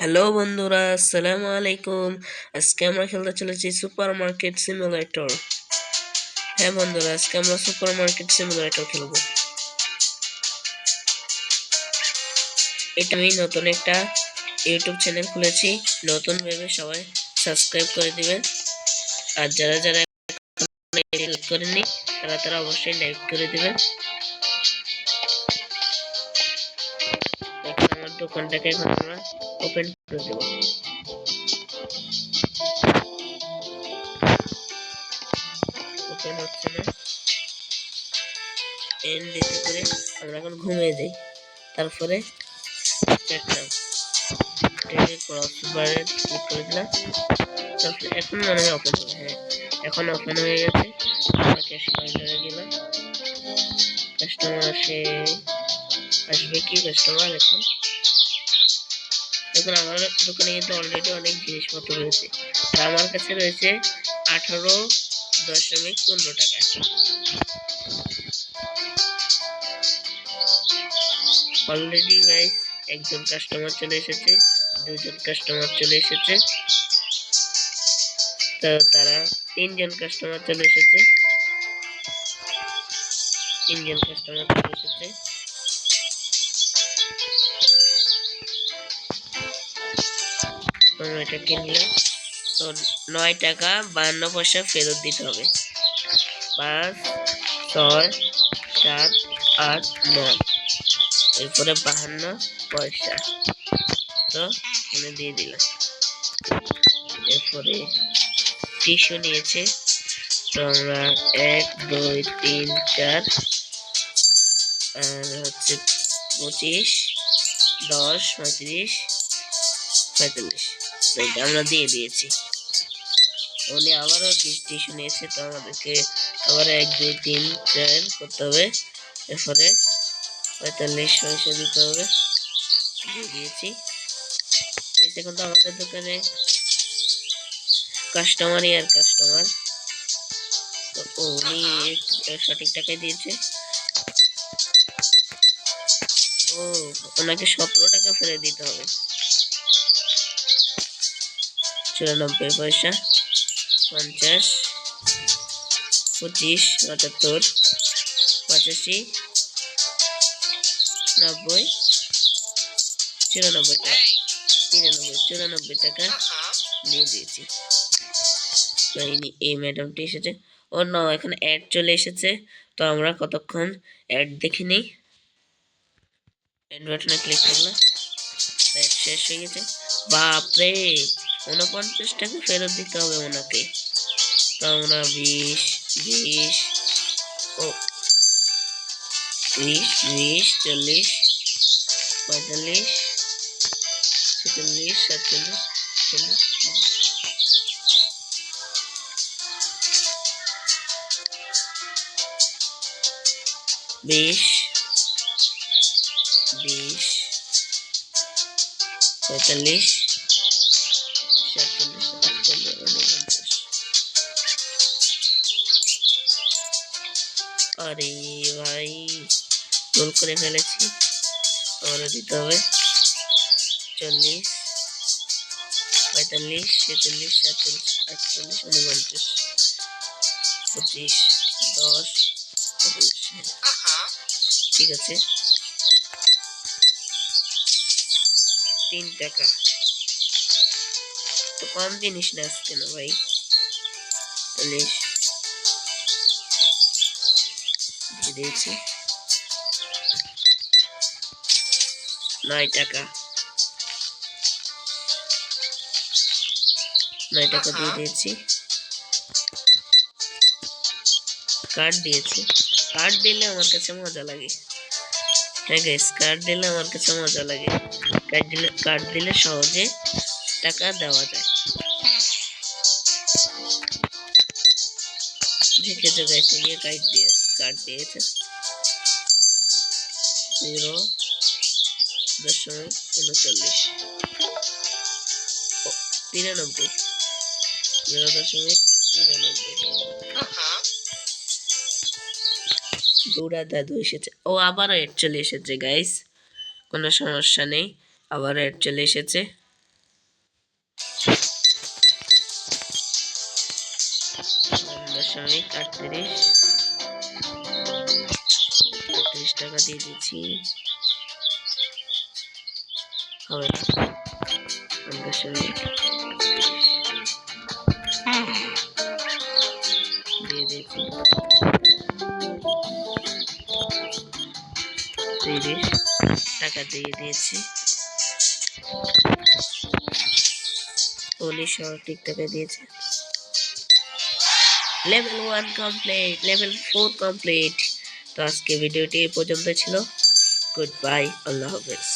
Hello বন্ধুরা, আসসালামু আলাইকুম। আজকে আমরা খেলতে চলেছি সুপার মার্কেট সিমুলেটর। হ্যাঁ বন্ধুরা, আজকে আমরা সুপার মার্কেট সিমুলেটর খেলব। এটা আমি নতুন একটা ইউটিউব চ্যানেল খুলেছি, নতুন ভেবে সবাই সাবস্ক্রাইব করে দিবেন। আর যারা যারা করেনি তারা তারা অবশ্যই লাইক করে দিবেন। দোকানটাকে এখন আমরা ওপেন করে দেবো। ওপেন হচ্ছে না। এন দিতে করে আমরা এখন ঘুমিয়ে যাই তারপরে দেখলাম ক্রস বারে ক্লিক করে দিলাম। তারপরে এখন মনে হয় ওপেন হ্যাঁ এখন ওপেন হয়ে গেছে। আমরা ক্যাশ কাউন্টারে গেলাম। কাস্টমার আসে। আসবে কি কাস্টমার এখন দেখুন আমার দোকানে কিন্তু অলরেডি অনেক জিনিসপত্র রয়েছে আর আমার কাছে রয়েছে আঠারো দশমিক পনেরো টাকা অলরেডি গাইস একজন কাস্টমার চলে এসেছে দুজন কাস্টমার চলে এসেছে তো তারা তিনজন কাস্টমার চলে এসেছে তিনজন কাস্টমার চলে এসেছে এটা কিনলে। তো নয় টাকা বান্ন পয়সা ফেরত দিতে হবে। পাঁচ, ছয়, সাত, আট, নয়। এরপরে বাহান্ন পয়সা। তো এখানে দিয়ে দিলাম। এরপরে টিস্যু নিয়েছে। তো আমরা এক, দুই, তিন, চার, আর হচ্ছে পঁচিশ, দশ, পঁয়ত্রিশ, পঁয়তাল্লিশ। এটা আমরা দিয়ে দিয়েছি। উনি আবারও টিস্যু নিয়েছে তো আমাদেরকে আবার এক, দুই, তিন, চার করতে হবে। এরপরে পঁয়তাল্লিশ পয়সা দিতে হবে। দিয়ে দিয়েছি। এই কিন্তু আমাদের দোকানে কাস্টমারই আর কাস্টমার তো উনি সঠিক টাকায় দিয়েছে। ও, ওনাকে সতেরো টাকা ফেরত দিতে হবে। চুরানব্বই পয়সা, পঞ্চাশ, পঁচিশ পঁচাত্তর পঁচাশি, নব্বই, চুরানব্বই টাকা, তিরানব্বই, চুরানব্বই টাকা দিয়ে দিয়েছি। এই ম্যাডামটি এসেছে। ও না, এখানে অ্যাড চলে এসেছে, তো আমরা কতক্ষণ অ্যাড দেখে নিই। অ্যাড বাটনে ক্লিক করলাম। অ্যাড শেষ হয়ে গেছে। বাপরে! উনপঞ্চাশ টাকা ফেরত দিতে হবে ওনাকে। তো আমরা বিশ বিশ, ও, বিশ বিশ, চল্লিশ, পঁয়তাল্লিশ, ছেচল্লিশ, সাতচল্লিশ, চল্লিশ, বিশ বিশ, পঁয়তাল্লিশ আরে ভাই ভুল করে ফেলেছি। আবারও দিতে হবে। চল্লিশ, পঁয়তাল্লিশ, ছেচল্লিশ, সাতচল্লিশ, আটচল্লিশ, উনপঞ্চাশ, পঁচিশ, দশ ঠিক আছে। তিন টাকা। তো কম জিনিস না আসছে না ভাই? চল্লিশ। দিয়েছি। নয় টাকা। নয় টাকা দিয়ে দিয়েছি। কার্ড দিয়েছি। কার্ড দিলে আমার কাছে মজা লাগে। হ্যাঁ গাইস কার্ড দিলে আমার কাছে মজা লাগে। কার্ড দিলে কার্ড দিলে সহজে টাকা দেওয়া যায়। দেখেছ গাইস নিয়ে কার্ড দিয়ে কার্ড দিয়েছে জিরো দশমিক উনচল্লিশ তিরানব্বই জিরো দশমিক তিরানব্বই দৌড়া দাদু এসেছে। ও আবারও এড চলে এসেছে গাইস কোনো সমস্যা নেই। আবারও এড চলে এসেছে। দশমিক আটত্রিশ আটত্রিশ টাকা দিয়ে দিচ্ছি হবে তিরিশ টাকা দিয়ে দিয়েছি। উনিশশো ঠিক টাকা দিয়েছে। Level one complete level four complete তো আজকে ভিডিওটি এই পর্যন্ত ছিল। গুড বাই আল্লাহ হাফেজ।